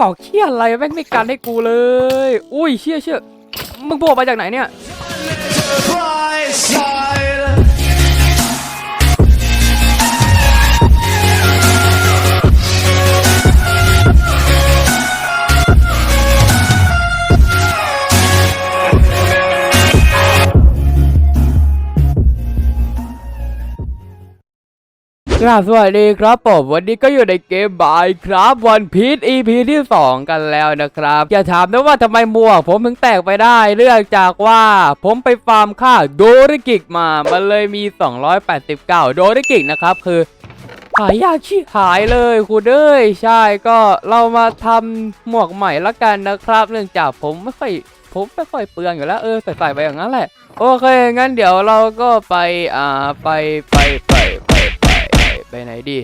ก่อเขี้ยอะไรแม่งไม่การให้กูเลย อุ้ยเชี่ยเชี่ยมึงโผล่มาจากไหนเนี่ย กราบสวัสดีครับผมวันนี้ก็อยู่ในเกมบายครับวันพีช EP ที่ 2 กันแล้วนะครับ อย่าถามนะว่าทำไมหมวกผมถึงแตกไปได้เนื่องจากว่าผมไปฟาร์มค่าโดริกิกมา มันเลยมี 289 โดริกิกนะครับ คือ หายากชิหายเลยคุณเอ้ยใช่ก็เรามาทำหมวกใหม่ละกันนะครับ เนื่องจากผมไม่ค่อยผมไม่ค่อยเปลืองอยู่แล้วเออใส่ใส่ไปอย่างนั้นแหละโอเคงั้นเดี๋ยวเราก็ไปอ่าไปไปไปไป ไปไหนดี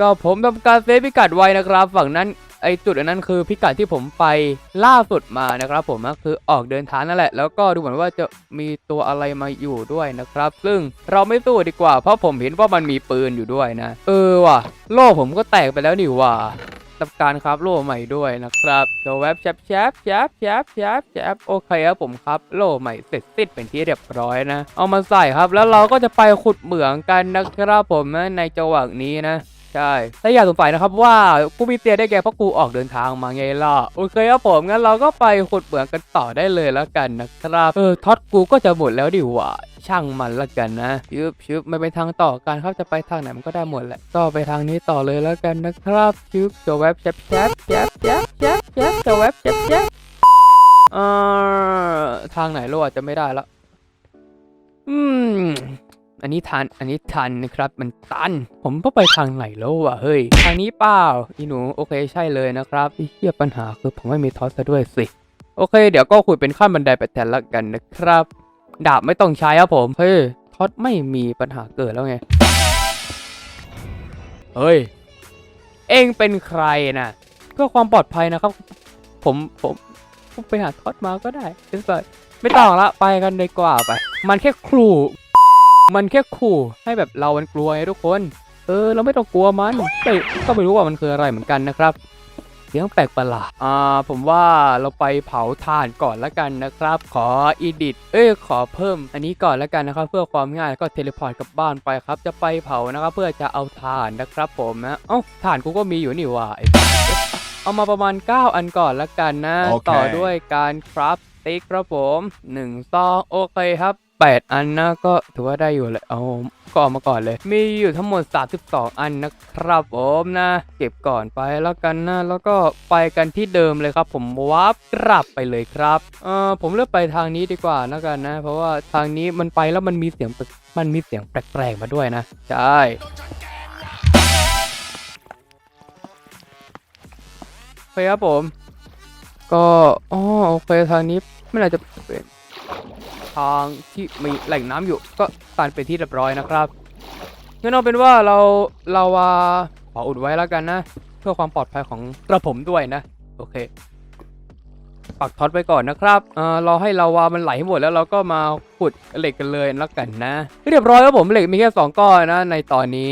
ก็ผมทำการเซฟพิกัดไว้นะครับ ฝั่งนั้นไอจุดอันนั้นคือพิกัดที่ผมไปล่าสุดมานะครับ ผมก็คือออกเดินทางนั่นแหละ แล้วก็ดูเหมือนว่าจะมีตัวอะไรมาอยู่ด้วยนะครับ ซึ่งเราไม่สู้ดีกว่า เพราะผมเห็นว่ามันมีปืนอยู่ด้วยนะ เออว่ะ โล่ผมก็แตกไปแล้วนี่ว่ะ ทำการครับโล่ใหม่ด้วยนะครับโชว์เว็บแชปแชปแชปแชปแชปแชปโอเคครับผมครับโล่ใหม่เสร็จสิ้นเป็นที่เรียบร้อยนะ เอามาใส่ครับแล้วเราก็จะไปขุดเหมืองกันนะครับผมนะในจังหวะนี้นะ ใช่ถ้าอยากสงสัยนะครับว่ากูมีเตียได้แกเพราะกูออกเดินทางมาไงล่ะโอเคครับผมงั้นเราก็ไปขุดเหมืองกันต่อได้เลยแล้วกันนะครับเออท็อตกูก็จะหมดแล้วดิว่าช่างมันละกันนะชึบชึบไม่เป็นทางต่อกันครับจะไปทางไหนมันก็ได้หมดแหละก็ไปทางนี้ต่อเลยแล้วกันนะครับชึบจวเว็บแชปแชปแชปแชปแชปแชปจวเว็บแชปแชปเอ่อทางไหนเราอาจจะไม่ได้ละอืม อันนี้ทัน อันนี้ทันนะครับ มันตัน ผมก็ไปทางไหนแล้ววะเฮ้ย ทางนี้เปล่า อีหนู โอเคใช่เลยนะครับที่เทียปัญหาคือผมไม่มีทอสซะด้วยสิ โอเค เดี๋ยวก็คุยเป็นขั้นบันไดไปแทนละกันนะครับ ดาบไม่ต้องใช้ครับผม เฮ้ย ทอสไม่มีปัญหาเกิดแล้วไง เฮ้ย เองเป็นใครนะเพื่อความปลอดภัยนะครับ ผม ผมผมไปหาทอสมาก็ได้ไม่เป็นไรไม่ต้องละ ไปกันดีกว่าไป มันแค่ครู มันแค่ขู่ให้แบบเรามันกลัวไงทุกคน เออ เราไม่ต้องกลัวมันแต่ก็ไม่รู้ว่ามันคืออะไรเหมือนกันนะครับเสียงแปลกประหลาดอ่า ผมว่าเราไปเผาถ่านก่อนละกันนะครับ ขออีดิทเอ้ย ขอเพิ่ม อันนี้ก่อนละกันนะครับ เพื่อความง่ายแล้วก็เทเลพอร์ตกลับบ้านไปครับ จะไปเผานะครับ เพื่อจะเอาถ่านนะครับผมนะเอ้าถ่านกูก็มีอยู่นี่หว่าไอ้เอามาประมาณ 9 อันก่อนละกันนะโอเคต่อด้วยการคราฟสติ๊กครับผม1ซองโอเคครับ 8 อันนะก็ถือว่าได้อยู่เลยเอาก็เอามาก่อนเลย มีอยู่ทั้งหมด 32 อันนะครับผมนะ เก็บก่อนไปแล้วกันนะ แล้วก็ไปกันที่เดิมเลยครับ ผมวาร์ปกลับไปเลยครับเออผมเลือกไปทางนี้ดีกว่านะกันนะ เพราะว่าทางนี้มันไปแล้วมันมีเสียงมันมีเสียงแปลกๆมาด้วยนะ ใช่โอเคครับผม ก็อ๋อโอเคทางนี้ไม่น่าจะเป็น ทางที่มีแหล่งน้ำอยู่ ก็ตันไปนที่เรียบร้อยนะครับงั้นเอาเป็นว่าเราเราว่าขออุดไว้แล้วกันนะ เพื่อความปลอดภัยของกระผมด้วยนะ โอเค ปักท็อตไปก่อนนะครับเออรอให้ลาวามันไหลให้หมดแล้วเราก็มาขุดเหล็กกันเลยแล้วกันนะ เรียบร้อยแล้วผมเหล็กมีแค่สองก้อนนะ ในตอนนี้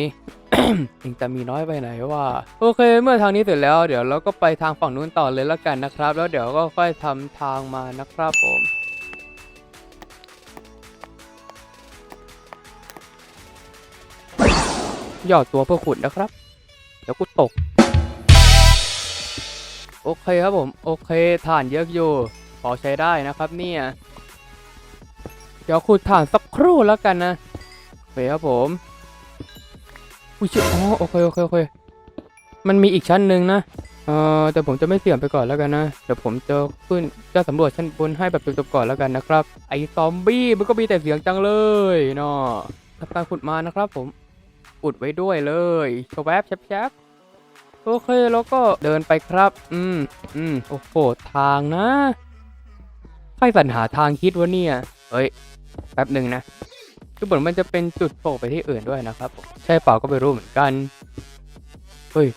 ยังจะมีน้อยไปไหนว่าโอเค เมื่อทางนี้เสร็จแล้วเดี๋ยวเราก็ไปทางฝั่งนู้นต่อเลยแล้วกันนะครับ แล้วเดี๋ยวก็ค่อยทำทางมานะครับผม ย่อตัวเพื่อขุดนะครับ เดี๋ยวกูตก โอเคครับผม โอเคฐานเยอะอยู่พอใช้ได้นะครับเนี่ย เดี๋ยวขุดฐานสักครู่แล้วกันนะโอเคครับผม อุ้ยชิอ๋อโอเคโอเคโอเค มันมีอีกชั้นหนึ่งนะ เอ่อแต่ผมจะไม่เสี่ยงไปก่อนแล้วกันนะ เดี๋ยวผมจะขึ้นจะสำรวจชั้นบนให้แบบจบๆก่อนแล้วกันนะครับ ไอ้ซอมบี้มันก็มีแต่เสียงจังเลยเนาะทำการขุดมานะครับผม อุดไว้ด้วยเลยโชว์แวบแชบโอเคแล้วก็เดินไปครับ อืม อืม โอ้โห ทางนะ ใครสรรหาทางคิดวะเนี่ย เฮ้ย แป๊บหนึ่งนะ คือเหมือนมันจะเป็นจุดโผล่ไปที่อื่นด้วยนะครับ ใช่เปล่าก็ไม่รู้เหมือนกัน เฮ้ย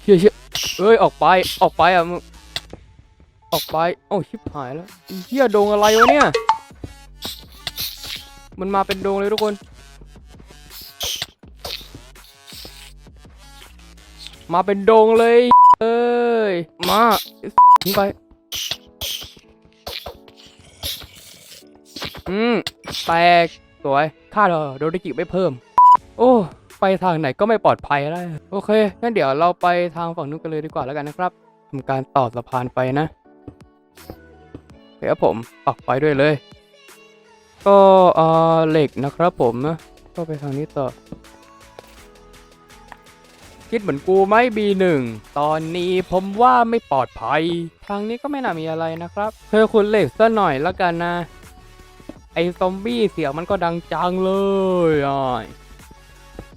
เชี่ยเชี่ยเอ้ย ออกไป ออกไปอะมึง ออกไป โอ้าชิบหายแล้วเฮียโดงอะไรวะเนี่ย มันมาเป็นโดงเลยทุกคน มาเป็นโดงเลยเอ้ย มาทิ้งไป อืม แตก สวยค่าโดริกิไม่เพิ่ม โอ้ ไปทางไหนก็ไม่ปลอดภัยแล้ว โอเค งั้นเดี๋ยวเราไปทางฝั่งนู้นกันเลยดีกว่าแล้วกันนะครับทำการต่อสะพานไปนะ เดี๋ยวผมปักไฟด้วยเลย ก็เออเหล็กนะครับผมนะ ก็ไปทางนี้ต่อ คิดเหมือนกูไหม B1 ตอนนี้ผมว่าไม่ปลอดภัย ทางนี้ก็ไม่น่ามีอะไรนะครับ เธอคุณเล็กซะหน่อยแล้วกันนะ ไอ้ซอมบี้เสียงมันก็ดังจังเลยอ่อย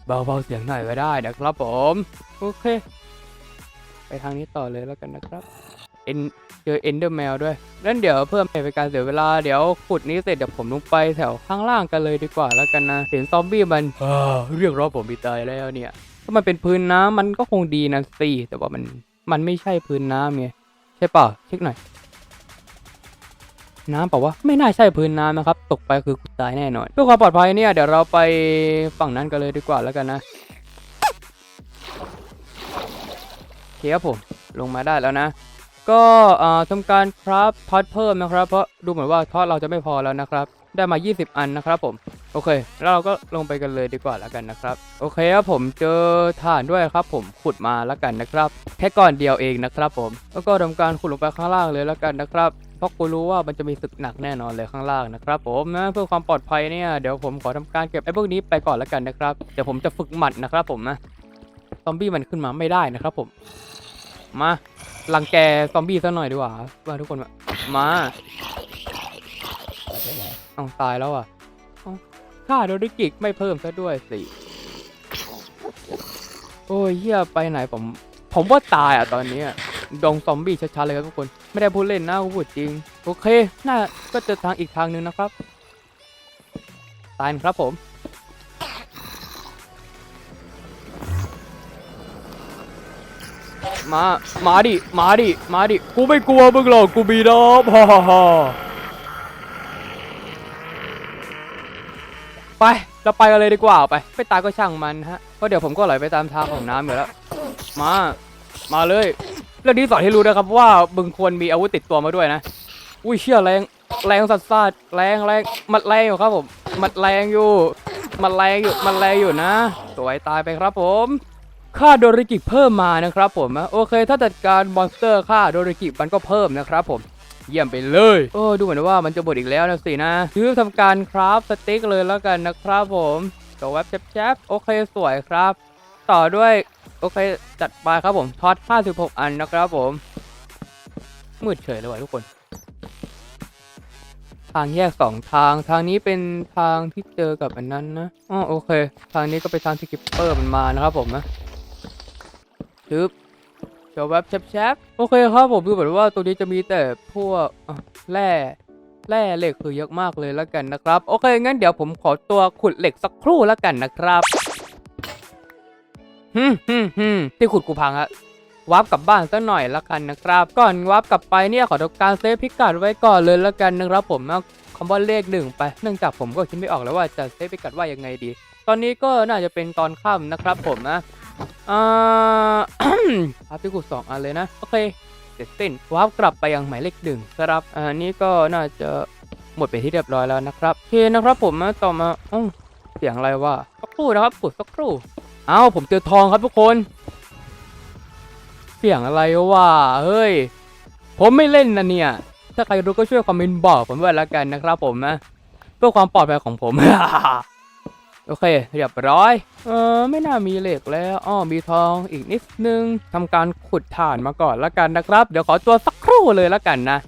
เบาๆเสียงหน่อยก็ได้นะครับผม โอเค ไปทางนี้ต่อเลยแล้วกันนะครับเอ็นเจอเอนเดอร์แมวด้วยนั่นเดี๋ยวเพิ่มเป็นการเสียเวลาเดี๋ยวขุดนี้เสร็จเดี๋ยวผมลงไปแถวข้างล่างกันเลยดีกว่าแล้วกันนะ เห็นซอมบี้มันเเรียกร้องผมไปตายแล้วเนี่ย ถ้ามันเป็นพื้นน้ำมันก็คงดีนะสิแต่ว่ามันมันไม่ใช่พื้นน้ำไงใช่เปล่าเช็คหน่อย น้ำเปล่าวะไม่น่าใช่พื้นน้ำนะครับ ตกไปคือกูตายแน่นอนเพื่อความปลอดภัยเนี่ยเดี๋ยวเราไปฝั่งนั้นกันเลยดีกว่าแล้วกันนะโอเคครับผมลงมาได้แล้วนะก็อ่าทำการคราฟท็อตเพิ่มนะครับ เพราะดูเหมือนว่าท็อตเราจะไม่พอแล้วนะครับ ได้มา 20 อันนะครับผม โอเค แล้วเราก็ลงไปกันเลยดีกว่าแล้วกันนะครับ โอเคครับผมเจอถ่านด้วยครับผมขุดมาแล้วกันนะครับ แค่ก้อนเดียวเองนะครับผม แล้วก็ทำการขุดลงไปข้างล่างเลยแล้วกันนะครับ เพราะกูรู้ว่ามันจะมีศึกหนักแน่นอนเลยข้างล่างนะครับผมนะเพื่อความปลอดภัยเนี่ยเดี๋ยวผมขอทำการเก็บไอ้พวกนี้ไปก่อนแล้วกันนะครับ เดี๋ยวผมจะฝึกหมัดนะครับผมนะซอมบี้มันขึ้นมาไม่ได้นะครับผม มาลังแกซอมบี้ซะหน่อยดีกว่าว่าทุกคนมา เอาตายแล้วอะค่าโดริกิกไม่เพิ่มซะด้วยสิ โอ้ยเฮียไปไหนผม ผมว่าตายอะตอนนี้อะดงซอมบี้ชัดๆเลยครับทุกคน ไม่ได้พูดเล่นนะพูดจริง โอเค น่าก็จะทางอีกทางหนึงนะครับ ตายครับผมมา มาดิ มาดิ มาดิ กูไม่กลัวมึงหรอก กูมีน้ำฮ่าฮ่าฮ่า ไปเราไปกันเลยดีกว่าไปไปตายก็ช่างมันฮะเพราะเดี๋ยวผมก็ไหลไปตามทางของน้ำอยู่แล้ว มา มาเลยเรื่องนี้สอนให้รู้นะครับว่ามึงควรมีอาวุธติดตัวมาด้วยนะ อุ้ยเชี่ยแรงแรงสัสสัสแรงแรงมันแรงอยู่ครับผมมันแรงอยู่มันแรงอยู่มันแรงอยู่นะสวยตายไปครับผมค่าโดริกิเพิ่มมานะครับผมโอเค ถ้าจัดการมอนสเตอร์ค่าโดริกิมันก็เพิ่มนะครับผม เยี่ยมไปเลยโอ้ดูเหมือนว่ามันจะบดอีกแล้วนะสินะคือทำการคราฟสติ๊กเลยแล้วกันนะครับผมตัวเว็บแจ๊บๆโอเคสวยครับ ต่อด้วยโอเคจัดไปครับผมท็อต56 อันนะครับผม มืดเฉยเลยว่ะทุกคน ทางแยกสองทางทางนี้เป็นทางที่เจอกับอันนั้นนะอ๋อโอเค ทางนี้ก็เป็นทางที่กิปเปอร์มันมานะครับผมนะชึบ เดี๋ยวแวบแชบๆโอเคครับผมดูเหมือนว่าตัวนี้จะมีแต่พวกแร่แร่เหล็กคือเยอะมากเลยแล้วกันนะครับ โอเคงั้นเดี๋ยวผมขอตัวขุดเหล็กสักครู่แล้วกันนะครับฮึมฮึมฮึมที่ขุดกูพังอะวาร์ปกลับบ้านสักหน่อยแล้วกันนะครับ ก่อนวาร์ปกลับไปเนี่ยขอทำการเซฟพิกัดไว้ก่อนเลยแล้วกันนะครับผมเอาคำว่าเลขหนึ่งไปเนื่องจากผมก็คิดไม่ออกแล้วว่าจะเซฟพิกัดว่ายังไงดี ตอนนี้ก็น่าจะเป็นตอนค่ำนะครับผมนะ อ่าอาร์ติคุสองอันเลยนะ โอเค เสร็จสิ้นวาร์ปกลับไปยังหมายเลขหนึ่งครับอันนี้ก็น่าจะหมดไปที่เรียบร้อยแล้วนะครับโอเคนะครับผมมาต่อมาอ้าวเสียงอะไรวะสักครู่นะครับปุดสักครู่ เอ้าผมเจอทองครับทุกคน เสียงอะไรวะเฮ้ย ผมไม่เล่นนะเนี่ย ถ้าใครรู้ก็ช่วยคอมเมนต์บอกผมด้วยแล้วกันนะครับผมนะเพื่อความปลอดภัยของผม โอเค เรียบร้อย เออไม่น่ามีเหล็กแล้วอ้อมีทองอีกนิดนึงทำการขุดถ่านมาก่อนล้วกันนะครับ เดี๋ยวขอตัวสักครู่เลยล้วกันนะ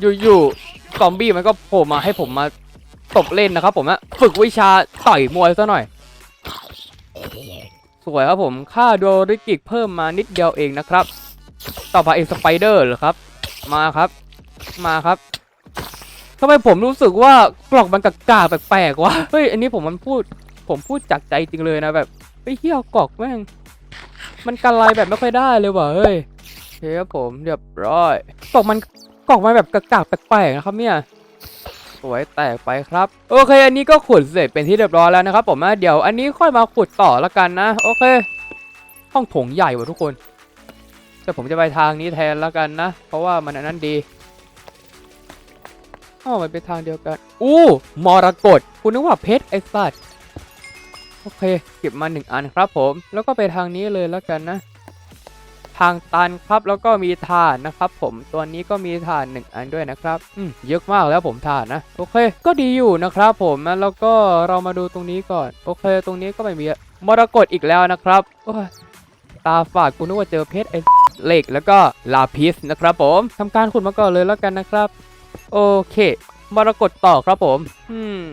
อยู่ๆซอมบี้มันก็โผล่มาให้ผมมาตบเล่นนะครับผมนะฝึกวิชาต่อยมวยซะหน่อย สวยครับผม ค่าโดริกิกเพิ่มมานิดเดียวเองนะครับ ต่อไปเอ็นสไปเดอร์เหรอครับ มาครับ มาครับ ทำไมผมรู้สึกว่ากล่องมันกากาแปลกๆวะเฮ้ยอันนี้ผมมันพูด ผมพูดจากใจจริงเลยนะแบบไอ้เหี้ยวกล่องแม่งมันกันลายแบบไม่ค่อยได้เลยว่ะเฮ้ยโอเคครับผมเรียบร้อยกล่องมันกล่องมันแบบกากาแปลกๆนะครับเนี่ยสวยแตกไปครับ โอเค อันนี้ก็ขุดเสร็จเป็นที่เรียบร้อยแล้วนะครับผมนะเดี๋ยวอันนี้ค่อยมาขุดต่อละกันนะ โอเค ห้องโถงใหญ่ว่ะทุกคน แต่ผมจะไปทางนี้แทนล้วกันนะ เพราะว่ามันอันนั้นดี อ๋อมันเป็นทางเดียวกัน อู้มรกตคุณนึกว่าเพชรไอ้สัตว์โอเค เก็บมาหนึ่งอันครับผม แล้วก็ไปทางนี้เลยแล้วกันนะ ทางตันครับแล้วก็มีถ่านนะครับ ผมตัวนี้ก็มีถ่านหนึ่งอันด้วยนะครับ อืมเยอะมากแล้วผมถ่านนะ โอเค ก็ดีอยู่นะครับผมนะแล้วก็เรามาดูตรงนี้ก่อน โอเค ตรงนี้ก็ไม่มีมรกตอีกแล้วนะครับโอ้ตาฝาดกูนึกว่าเจอเพชรไอ้เหล็กแล้วก็ลาพิสนะครับผมทำการขุดมาก่อนเลยแล้วกันนะครับ โอเค มรกตต่อครับผม อืม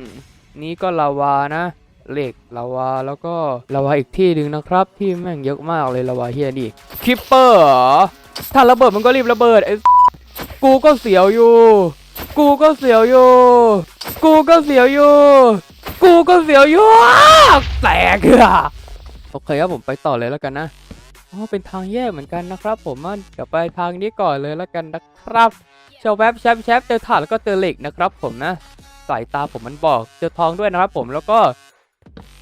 นี้ก็ลาวานะเหล็กลาวาแล้วก็ลาวาอีกที่หนึ่งนะครับ ที่แม่งเยอะมากเลยลาวาเฮียนี่คิปเปอร์ถ้าระเบิดมันก็รีบระเบิดไอ้กูก็เสียวอยู่ กูก็เสียวอยู่ กูก็เสียวอยู่ กูก็เสียวอยู่แตกอะโอเคครับผมไปต่อเลยแล้วกันนะอ๋อเป็นทางแยกเหมือนกันนะครับ ผมเดี๋ยวไปทางนี้ก่อนเลยแล้วกันนะครับ เชาแวบแชปแชปเจอถ่านแล้วก็เจอเหล็กนะครับผมนะสายตาผมมันบอกเจอทองด้วยนะครับผมแล้วก็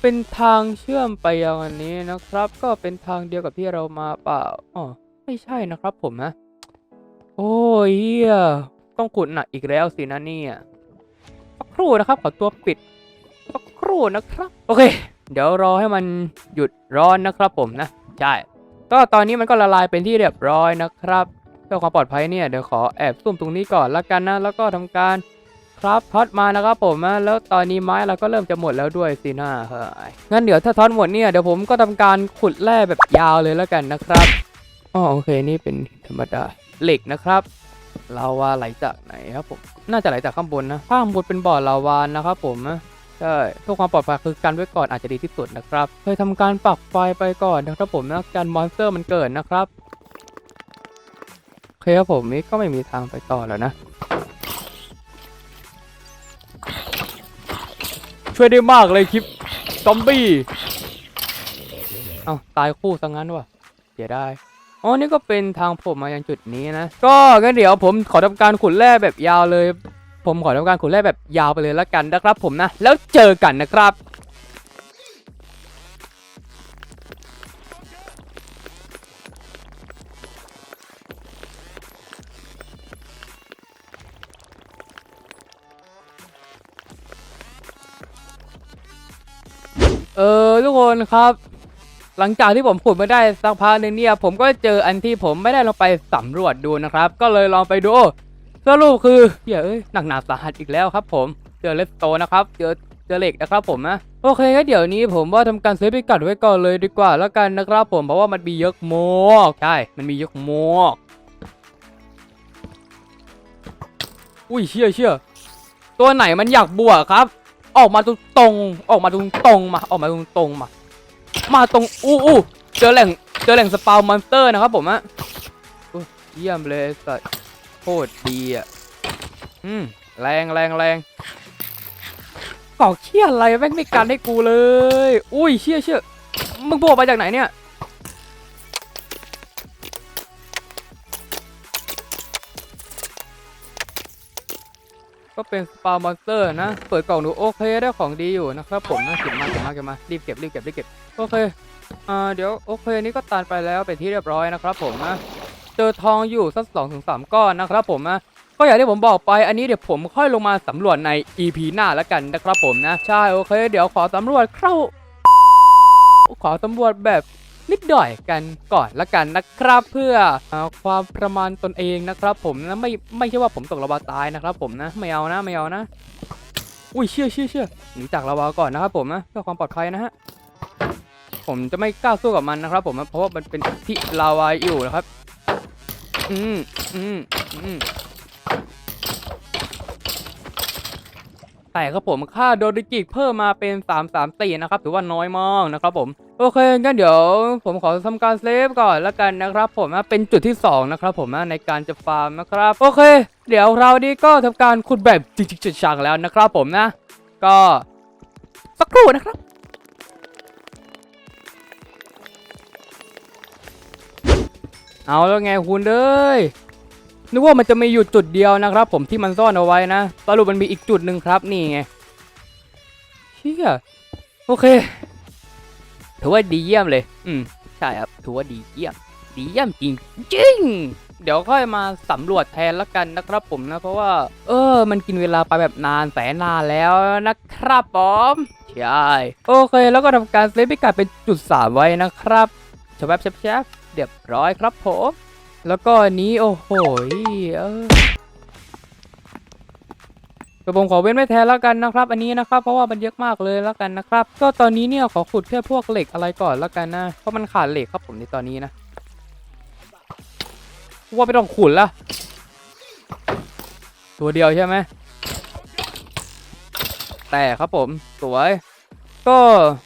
เป็นทางเชื่อมไปยังอันนี้นะครับ ก็เป็นทางเดียวกับที่เรามาเปล่าอ๋อไม่ใช่นะครับผมนะ โอ้ยเหี้ยต้องขุดหนักอีกแล้วสินะเนี่ยสักครู่นะครับขอตัวปิดสักครู่นะครับ โอเค เดี๋ยวรอให้มันหยุดร้อนนะครับผมนะ ใช่ ก็ตอนนี้มันก็ละลายเป็นที่เรียบร้อยนะครับ เพื่อความปลอดภัยเนี่ยเดี๋ยวขอแอบซุ่มตรงนี้ก่อนละกันนะแล้วก็ทำการครับท็อตมานะครับผมนะแล้วตอนนี้ไม้เราก็เริ่มจะหมดแล้วด้วยสินะเฮ้ยงั้นเดี๋ยวถ้าท็อตหมดเนี่ยเดี๋ยวผมก็ทำการขุดแร่แบบยาวเลยแล้วกันนะครับอ๋อโอเคนี่เป็นธรรมดาเหล็กนะครับลาวาไหลจากไหนครับผมน่าจะไหลจากข้างบนนะข้างบนเป็นบ่อลาวานะครับผมใช่เพื่อความปลอดภัยคือกันไว้ก่อนอาจจะดีที่สุดนะครับเคยทำการปักไฟไปก่อนนะครับผมนะการมอนสเตอร์มันเกิดนะครับ คครับผมนี่ก็ไม่มีทางไปต่อแล้วนะ ช่วยได้มากเลยคลิปซอมบี้ เอาตายคู่ซะงั้นวะเสียได้อ๋อนี่ก็เป็นทางผมมายังจุดนี้นะ ก็งั้นเดี๋ยวผมขอทำการขุดแร่แบบยาวเลย ผมขอทำการขุดแร่แบบยาวไปเลยแล้วกันนะครับผมนะ แล้วเจอกันนะครับ เออทุกคนครับ หลังจากที่ผมขุดมาได้สักพักหนึงเนี่ย ผมก็เจออันที่ผมไม่ได้ลองไปสำรวจดูนะครับ ก็เลยลองไปดู สรุปคือเหี้ยเอ้ยหนักหนาสาหัสอีกแล้วครับ ผมเจอเลสโตนะครับเจอเจอเหล็กนะครับผมนะโอเคงั้นเดี๋ยวนี้ผมว่าทำการเซฟพิกัดไว้ก่อนเลยดีกว่าแล้วกันนะครับผมเพราะว่ามันมีเยอะมากใช่มันมีเยอะมากอุ้ยเชี่ยเชี่ยตัวไหนมันอยากบวกครับ ออกมาตรงตรงออกมาตรงตรงมาออกมาตรงตรงมา มาตรงอู้อู้เจอแหล่งเจอแหล่งสปาวมอนสเตอร์นะครับผมอะเยี่ยมเลยสัตว์โคตรดีอะอืมแรงแรงแรงกอกเชี่ยอะไรแม่งไม่กันให้กูเลย อุ้ยเชี่ยเชี่ยมึงโผล่มาจากไหนเนี่ย ก็เป็นสปามอนสเตอร์นะ เปิดกล่องดูโอเคได้ของดีอยู่นะครับผมนะเก็บมาเก็บมาเก็บมารีบเก็บรีบเก็บรีบเก็บโอเคอ่าเดี๋ยวโอเคนี่ก็ตันไปแล้วเป็นที่เรียบร้อยนะครับผมนะเจอทองอยู่สักสองถึงสามก้อนนะครับผมนะก็อย่างที่ผมบอกไปอันนี้เดี๋ยวผมค่อยลงมาสำรวจใน EP หน้าแล้วกันนะครับผมนะ ใช่โอเค เดี๋ยวขอสำรวจเข้า ขอสำรวจแบบ นิดหน่อยกันก่อนละกันนะครับ เพื่อความประมาณตนเองนะครับ ผมนะไม่ไม่ใช่ว่าผมตกระบาตายนะครับ ผมนะไม่เอานะไม่เอานะ อุ้ยเชื่อเชื่อเชื่อหนีจากลาวาก่อนนะครับ ผมนะเพื่อความปลอดภัยนะฮะผมจะไม่กล้าสู้กับมันนะครับ ผมนะเพราะว่ามันเป็นที่ลาวาอยู่นะครับ อืมอืมอืม แต่ครับผมค่าโดดิกิเพิ่มมาเป็น 3 3ตีนะครับ ถือว่าน้อยมากนะครับผม โอเคงั้นเดี๋ยวผมขอทำการเซฟก่อนแล้วกันนะครับผมนะเป็นจุดที่ 2 นะครับผมนะในการจะฟาร์มนะครับ โอเค เดี๋ยวเรานี้ก็ทำการขุดแบบจริงๆจังแล้วนะครับผมนะ ก็สักครู่นะครับเอาแล้วไงคุณเอ้ย นึกว่ามันจะมีอยู่จุดเดียวนะครับ ผมที่มันซ่อนเอาไว้นะสรุปมันมีอีกจุดหนึ่งครับนี่ไงเชี่ยโอเคถือว่าดีเยี่ยมเลย อืมใช่ครับถือว่าดีเยี่ยม ดีเยี่ยมจริงจริงเดี๋ยวค่อยมาสำรวจแทนละกันนะครับผมนะ เพราะว่า เออ มันกินเวลาไปแบบนานแสนนานแล้วนะครับผมใช่โอเค แล้วก็ทำการเซฟพิกัดเป็นจุดสามไว้นะครับชบแบบแชบเรียบร้อยครับผม แล้วก็อันนี้โอ้โหเออเดี๋ยวผมขอเว้นไว้แทนแล้วกันนะครับ อันนี้นะครับ เพราะว่ามันเยอะมากเลยแล้วกันนะครับ ก็ตอนนี้เนี่ยขอขุดแค่พวกเหล็กอะไรก่อนแล้วกันนะ เพราะมันขาดเหล็กครับผมในตอนนี้นะว่าไม่ต้องขุดละตัวเดียวใช่ไหมแต่ครับผมสวย ก็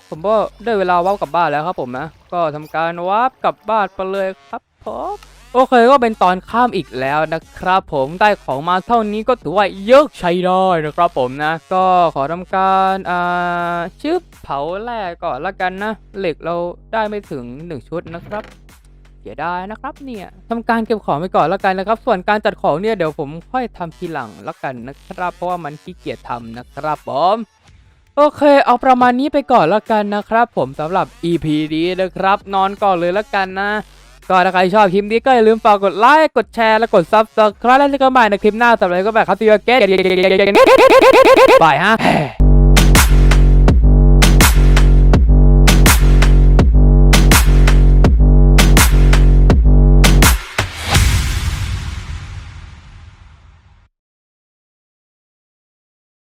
ผมก็ได้เวลาวับกลับบ้านแล้วครับผมนะ ก็ทำการวับกลับบ้านไปเลยครับผม โอเคก็เป็นตอนข้ามอีกแล้วนะครับผมได้ของมาเท่านี้ก็ถือว่าเยอะใช้ได้นะครับผมนะ ก็ขอทำการอ่าชึบเผาแร่ก่อนละกันนะ เหล็กเราได้ไม่ถึง 1 ชุดนะครับเสียดายนะครับเนี่ยทำการเก็บของไปก่อนแล้วกันนะครับ ส่วนการจัดของเนี่ยเดี๋ยวผมค่อยทำทีหลังแล้วกันนะครับ เพราะว่ามันขี้เกียจทำนะครับผมโอเค เอาประมาณนี้ไปก่อนแล้วกันนะครับ ผมสำหรับ EP นี้นะครับ นอนก่อนเลยแล้วกันนะ ก็ถ้าใครชอบคลิปนี้ก็อย่าลืมฝากกดไลค์ กดแชร์ และกดซับสไครต์แล้วเจอกันใหม่ในคลิปหน้าสำหรับก็แบบครับที่ว่าเกตบายฮะ